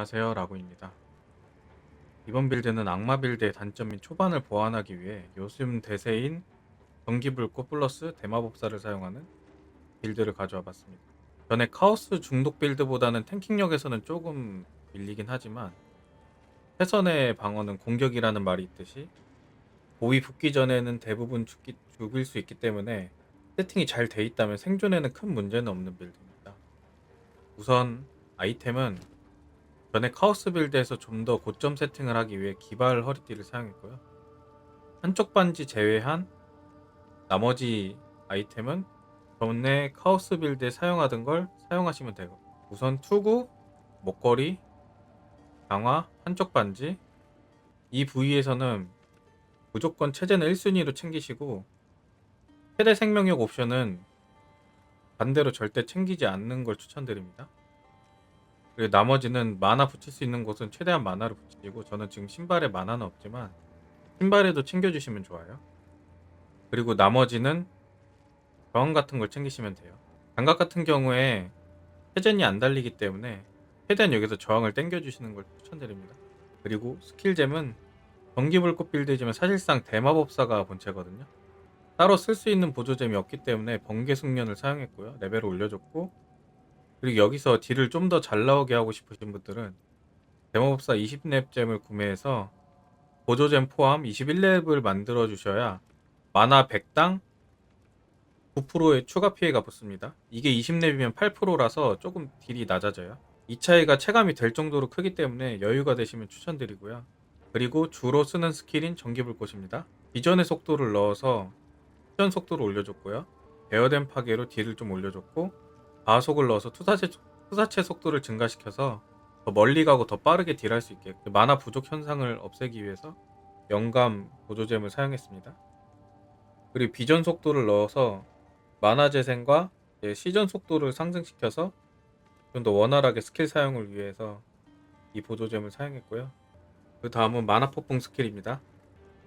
안녕하세요 라고입니다. 이번 빌드는 악마 빌드의 단점인 초반을 보완하기 위해 요즘 대세인 전기불꽃 플러스 대마법사를 사용하는 빌드를 가져와 봤습니다. 전에 카오스 중독 빌드보다는 탱킹력에서는 조금 밀리긴 하지만 해선의 방어는 공격이라는 말이 있듯이 보위 붙기 전에는 대부분 죽기, 죽일 수 있기 때문에 세팅이 잘 돼 있다면 생존에는 큰 문제는 없는 빌드입니다. 우선 아이템은 전에 카오스 빌드에서 좀 더 고점 세팅을 하기 위해 기발 허리띠를 사용했고요. 한쪽 반지 제외한 나머지 아이템은 전에 카오스 빌드에 사용하던 걸 사용하시면 되고 우선 투구, 목걸이, 강화, 한쪽 반지 이 부위에서는 무조건 체제는 1순위로 챙기시고 최대 생명력 옵션은 반대로 절대 챙기지 않는 걸 추천드립니다. 그리고 나머지는 만화 붙일 수 있는 곳은 최대한 만화를 붙이고 저는 지금 신발에 만화는 없지만 신발에도 챙겨주시면 좋아요. 그리고 나머지는 저항 같은 걸 챙기시면 돼요. 장갑 같은 경우에 회전이 안 달리기 때문에 최대한 여기서 저항을 당겨주시는 걸 추천드립니다. 그리고 스킬잼은 전기불꽃 빌드지만 사실상 대마법사가 본체거든요. 따로 쓸 수 있는 보조잼이 없기 때문에 번개 숙련을 사용했고요. 레벨을 올려줬고 그리고 여기서 딜을 좀 더 잘 나오게 하고 싶으신 분들은 대마법사 20렙잼을 구매해서 보조잼 포함 21렙을 만들어 주셔야 만화 100당 9%의 추가 피해가 붙습니다. 이게 20렙이면 8%라서 조금 딜이 낮아져요. 이 차이가 체감이 될 정도로 크기 때문에 여유가 되시면 추천드리고요. 그리고 주로 쓰는 스킬인 전기불꽃입니다. 비전의 속도를 넣어서 회전 속도를 올려줬고요. 베어댐 파괴로 딜을 좀 올려줬고 가속을 넣어서 투사체, 투사체 속도를 증가시켜서 더 멀리 가고 더 빠르게 딜할 수 있게 만화 부족 현상을 없애기 위해서 영감 보조잼을 사용했습니다. 그리고 비전 속도를 넣어서 만화 재생과 시전 속도를 상승시켜서 좀 더 원활하게 스킬 사용을 위해서 이 보조잼을 사용했고요. 그 다음은 만화 폭풍 스킬입니다.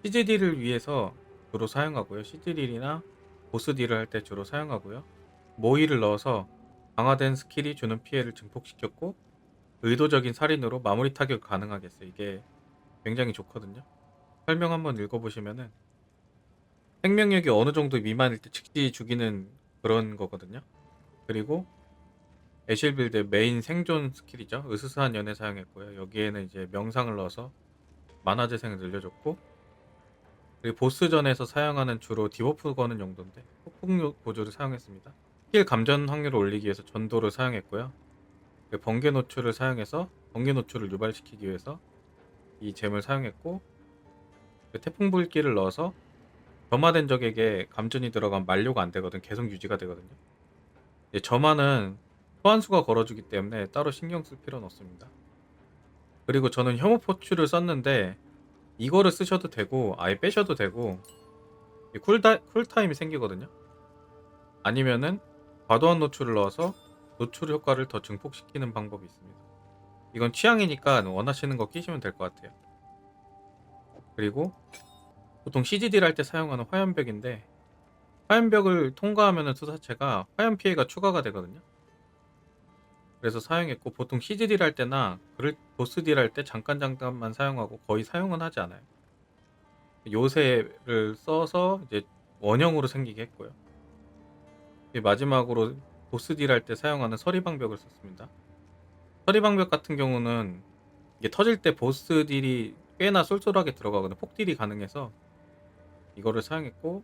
CGD를 위해서 주로 사용하고요. CGD나 보스 딜을 할 때 주로 사용하고요. 모이를 넣어서 강화된 스킬이 주는 피해를 증폭시켰고 의도적인 살인으로 마무리 타격 가능하게 했어요. 이게 굉장히 좋거든요. 설명 한번 읽어보시면은 생명력이 어느 정도 미만일 때 즉시 죽이는 그런 거거든요. 그리고 애실빌드 메인 생존 스킬이죠. 으스스한 연애 사용했고요. 여기에는 이제 명상을 넣어서 만화 재생을 늘려줬고 그리고 보스전에서 사용하는 주로 디버프 거는 용도인데 폭풍 보조를 사용했습니다. 스킬 감전 확률을 올리기 위해서 전도를 사용했고요. 그리고 번개 노출을 사용해서 번개 노출을 유발시키기 위해서 이 잼을 사용했고 그 태풍 불길을 넣어서 점화된 적에게 감전이 들어가면 만료가 안 되거든. 계속 유지가 되거든요. 점화는 소환수가 걸어주기 때문에 따로 신경 쓸 필요는 없습니다. 그리고 저는 혐오 포추를 썼는데 이거를 쓰셔도 되고 아예 빼셔도 되고 이 쿨다, 쿨타임이 생기거든요. 아니면은 과도한 노출을 넣어서 노출 효과를 더 증폭시키는 방법이 있습니다. 이건 취향이니까 원하시는 거 끼시면 될 것 같아요. 그리고 보통 CGD를 할 때 사용하는 화염벽인데 화염벽을 통과하면 투사체가 화염 피해가 추가가 되거든요. 그래서 사용했고 보통 CGD를 할 때나 보스딜 할 때 잠깐 잠깐만 사용하고 거의 사용은 하지 않아요. 요새를 써서 이제 원형으로 생기게 했고요. 마지막으로 보스 딜 할 때 사용하는 서리방벽을 썼습니다. 서리방벽 같은 경우는 이게 터질 때 보스 딜이 꽤나 쏠쏠하게 들어가거든요. 폭딜이 가능해서 이거를 사용했고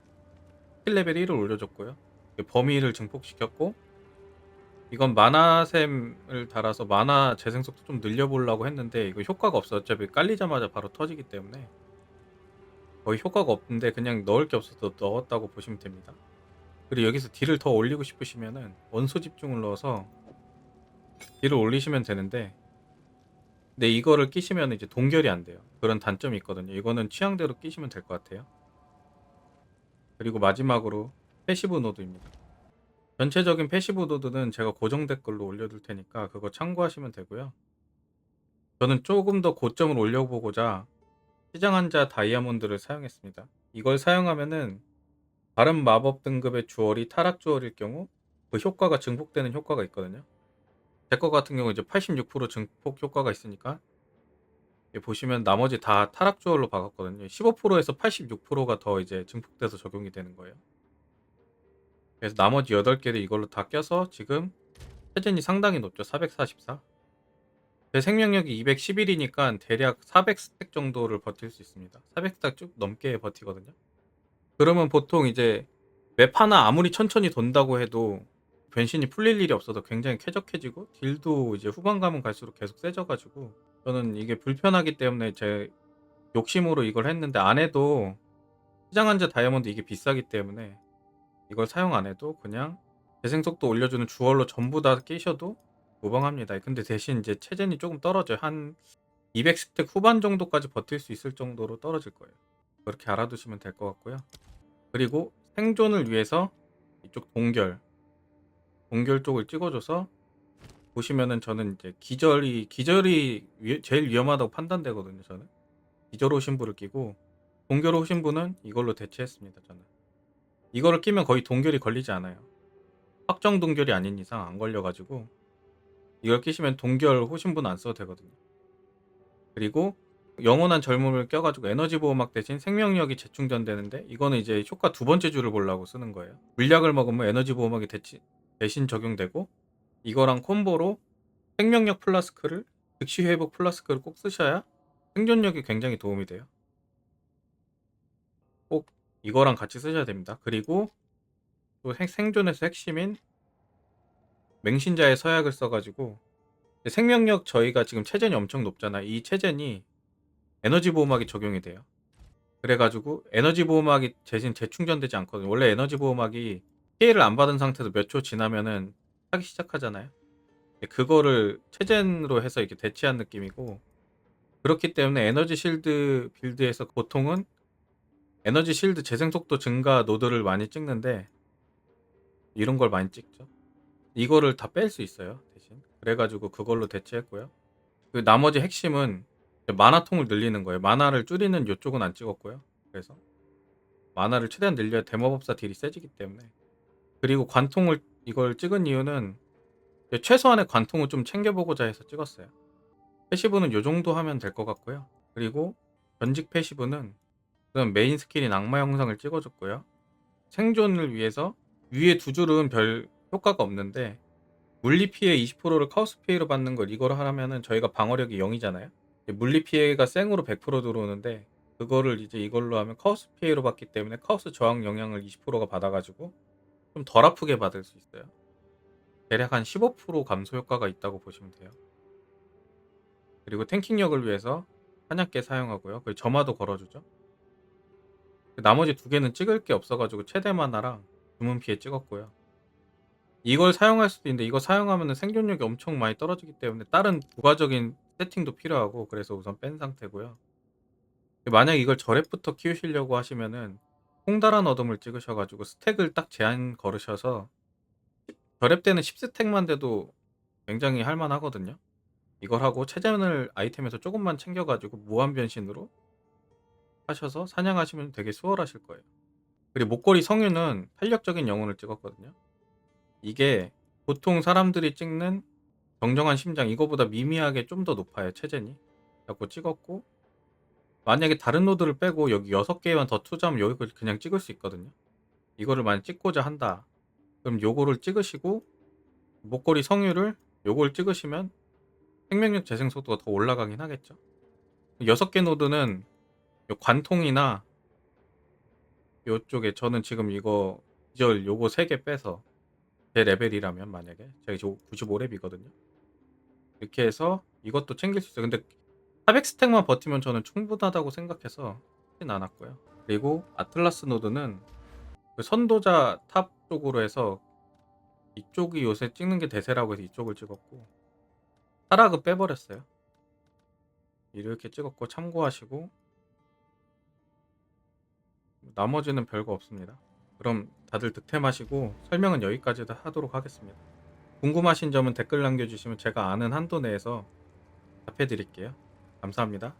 스킬 레벨 1을 올려줬고요. 범위를 증폭시켰고 이건 만화샘을 달아서 만화 재생 속도 좀 늘려보려고 했는데 이거 효과가 없어 어차피 깔리자마자 바로 터지기 때문에 거의 효과가 없는데 그냥 넣을 게 없어서 넣었다고 보시면 됩니다. 그리고 여기서 딜을 더 올리고 싶으시면은 원소 집중을 넣어서 딜을 올리시면 되는데 근데 이거를 끼시면 이제 동결이 안 돼요. 그런 단점이 있거든요. 이거는 취향대로 끼시면 될 것 같아요. 그리고 마지막으로 패시브 노드입니다. 전체적인 패시브 노드는 제가 고정 댓글로 올려둘 테니까 그거 참고하시면 되고요. 저는 조금 더 고점을 올려보고자 시장 한자 다이아몬드를 사용했습니다. 이걸 사용하면은 다른 마법 등급의 주얼이 타락 주얼일 경우 그 효과가 증폭되는 효과가 있거든요. 제 거 같은 경우 이제 86% 증폭 효과가 있으니까 보시면 나머지 다 타락 조얼로 박았거든요. 15%에서 86%가 더 이제 증폭돼서 적용이 되는 거예요. 그래서 나머지 8개를 이걸로 다 껴서 지금 체전이 상당히 높죠. 444. 제 생명력이 211이니까 대략 400스택 정도를 버틸 수 있습니다. 400스택 쭉 넘게 버티거든요. 그러면 보통 이제 맵 하나 아무리 천천히 돈다고 해도 변신이 풀릴 일이 없어서 굉장히 쾌적해지고 딜도 이제 후반 가면 갈수록 계속 세져가지고 저는 이게 불편하기 때문에 제 욕심으로 이걸 했는데 안 해도 시장한자 다이아몬드 이게 비싸기 때문에 이걸 사용 안 해도 그냥 재생 속도 올려주는 주얼로 전부 다 끼셔도 무방합니다. 근데 대신 이제 체전이 조금 떨어져요. 한 200스택 후반 정도까지 버틸 수 있을 정도로 떨어질 거예요. 그렇게 알아두시면 될 것 같고요. 그리고 생존을 위해서 이쪽 동결 동결 쪽을 찍어줘서 보시면은 저는 이제 기절이 기절이 위- 제일 위험하다고 판단되거든요. 저는 기절 호신부를 끼고 동결 호신부는 이걸로 대체했습니다. 저는 이거를 끼면 거의 동결이 걸리지 않아요. 확정 동결이 아닌 이상 안 걸려가지고 이걸 끼시면 동결 호신부는 안 써도 되거든요. 그리고 영원한 젊음을 껴가지고 에너지 보호막 대신 생명력이 재충전되는데 이거는 이제 효과 두 번째 줄을 보려고 쓰는 거예요. 물약을 먹으면 에너지 보호막이 대치, 대신 적용되고 이거랑 콤보로 생명력 플라스크를 즉시 회복 플라스크를 꼭 쓰셔야 생존력이 굉장히 도움이 돼요. 꼭 이거랑 같이 쓰셔야 됩니다. 그리고 또 생- 생존에서 핵심인 맹신자의 서약을 써가지고 생명력 저희가 지금 체전이 엄청 높잖아. 이 체전이 에너지 보호막이 적용이 돼요. 그래가지고 에너지 보호막이 대신 재충전되지 않거든요. 원래 에너지 보호막이 피해를 안 받은 상태에서 몇 초 지나면은 하기 시작하잖아요. 그거를 체젠으로 해서 이렇게 대체한 느낌이고 그렇기 때문에 에너지 실드 빌드에서 보통은 에너지 실드 재생 속도 증가 노드를 많이 찍는데 이런 걸 많이 찍죠. 이거를 다 뺄 수 있어요 대신 그래가지고 그걸로 대체했고요. 그 나머지 핵심은 만화통을 늘리는 거예요. 만화를 줄이는 이쪽은 안 찍었고요. 그래서 만화를 최대한 늘려야 대마법사 딜이 세지기 때문에 그리고 관통을 이걸 찍은 이유는 최소한의 관통을 좀 챙겨보고자 해서 찍었어요. 패시브는 요 정도 하면 될 것 같고요. 그리고 전직 패시브는 그다음 메인 스킬인 악마 영상을 찍어줬고요. 생존을 위해서 위에 두 줄은 별 효과가 없는데 물리 피해 20%를 카우스 피해로 받는 걸 이걸 하면은 저희가 방어력이 0이잖아요. 물리 피해가 생으로 100% 들어오는데 그거를 이제 이걸로 하면 카우스 피해로 받기 때문에 카우스 저항 영향을 20%가 받아가지고 좀 덜 아프게 받을 수 있어요. 대략 한 15% 감소 효과가 있다고 보시면 돼요. 그리고 탱킹력을 위해서 한약계 사용하고요. 그리고 점화도 걸어주죠. 나머지 두 개는 찍을 게 없어가지고 최대 만화랑 주문 피해 찍었고요. 이걸 사용할 수도 있는데 이거 사용하면 생존력이 엄청 많이 떨어지기 때문에 다른 부가적인 세팅도 필요하고 그래서 우선 뺀 상태고요. 만약 이걸 저랩부터 키우시려고 하시면은 홍달한 어둠을 찍으셔가지고 스택을 딱 제한 걸으셔서 저랩 때는 10스택만 돼도 굉장히 할만하거든요. 이걸 하고 체전을 아이템에서 조금만 챙겨가지고 무한 변신으로 하셔서 사냥하시면 되게 수월하실 거예요. 그리고 목걸이 성유는 탄력적인 영혼을 찍었거든요. 이게 보통 사람들이 찍는 정정한 심장 이거보다 미미하게 좀 더 높아요 체젠이. 자꾸 찍었고 만약에 다른 노드를 빼고 여기 6개만 더 투자하면 여기 그냥 찍을 수 있거든요. 이거를 만약 찍고자 한다. 그럼 요거를 찍으시고 목걸이 성유를 요걸 찍으시면 생명력 재생 속도가 더 올라가긴 하겠죠. 6개 노드는 요 관통이나 요쪽에 저는 지금 이거 기절 요거 3개 빼서 제 레벨이라면 만약에 제가 지금 95렙이거든요. 이렇게 해서 이것도 챙길 수 있어요. 근데 400스택만 버티면 저는 충분하다고 생각해서 하진 않았고요. 그리고 아틀라스 노드는 그 선도자 탑 쪽으로 해서 이쪽이 요새 찍는 게 대세라고 해서 이쪽을 찍었고 타락을 빼버렸어요. 이렇게 찍었고 참고하시고 나머지는 별거 없습니다. 그럼 다들 득템하시고 설명은 여기까지 하도록 하겠습니다. 궁금하신 점은 댓글 남겨주시면 제가 아는 한도 내에서 답해드릴게요. 감사합니다.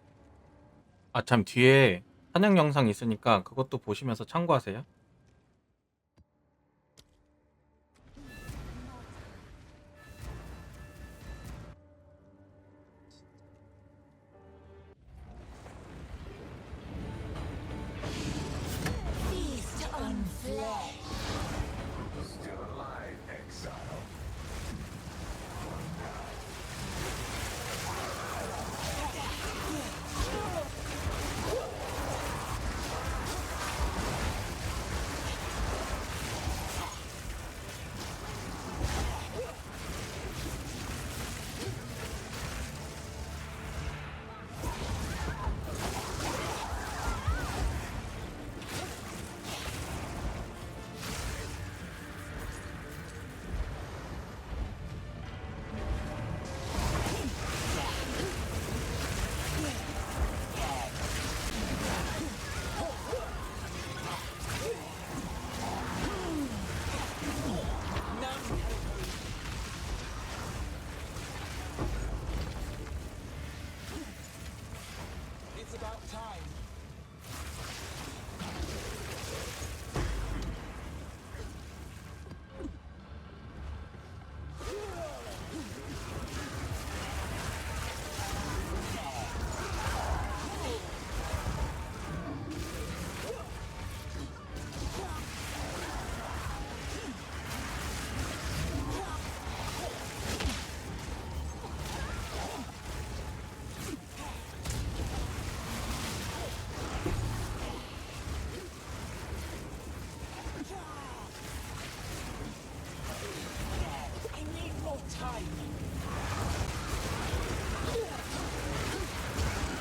아 참 뒤에 사냥 영상 있으니까 그것도 보시면서 참고하세요.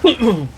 Hmm.